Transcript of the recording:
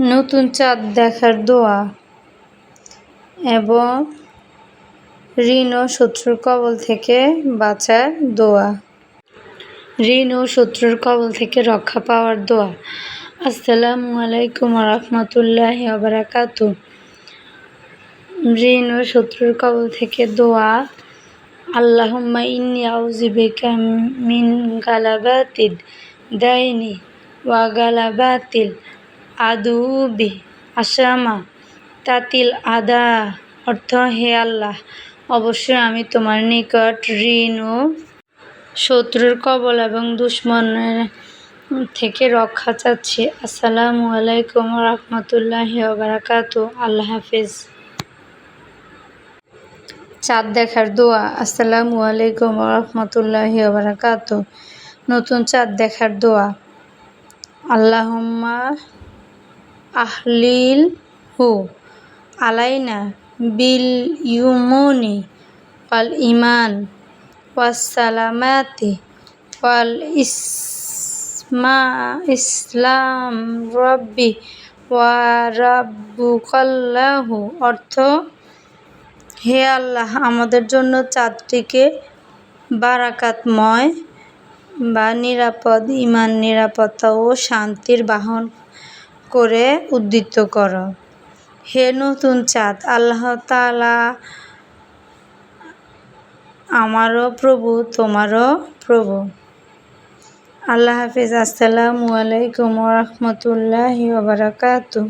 নতুন চাঁদ দেখার দোয়া এবং ঋণ ও শত্রুর কবল থেকে বাঁচার দোয়া। ঋণ ও শত্রুর কবল থেকে রক্ষা পাওয়ার দোয়া। আসসালামু আলাইকুম রহমতুল্লাহ আবরাকাত ঋণ ও শত্রুর কবল থেকে দোয়া। আল্লাহুম্মা ইন্নি মিন গালাবাতিদ দাইনি ওয়া গালাবাতিল। আদুবি আসামা। তাতিল আদা অর্থ, হে আল্লাহ, অবশ্যই আমি তোমার নিকট ঋণ ও শত্রুর কবল এবং দুশ্মনের থেকে রক্ষা চাচ্ছি। আসসালামু আলাইকুম রহমতুল্লাহ বারাকাতু আল্লাহ হাফিজ। চাঁদ দেখার দোয়া। আসসালামু আলাইকুম রহমতুল্লাহ বারাকাতু নতুন চাঁদ দেখার দোয়া। আল্লাহুম্মা আহলিল হু, আলাইনা বিল ইউমনি ওয়াল ইমান ওয়াসালামাতি ওয়াল ইসমা ইসলাম রব্বি ওয়া রাব্বুকাল্লাহু অর্থ, হে আল্লাহ, আমাদের জন্য চাঁদটিকে বারাকাতময় বা নিরাপদ ইমান নিরাপত্তা ও শান্তির বাহন করে উদ্ধৃত করো। হে নতুন চাঁদ, আল্লাহ তালা আমারও প্রভু, তোমারও প্রভু। আল্লাহ হাফিজ। আসসালামু আলাইকুম রহমতুল্লাহ বারাকাতু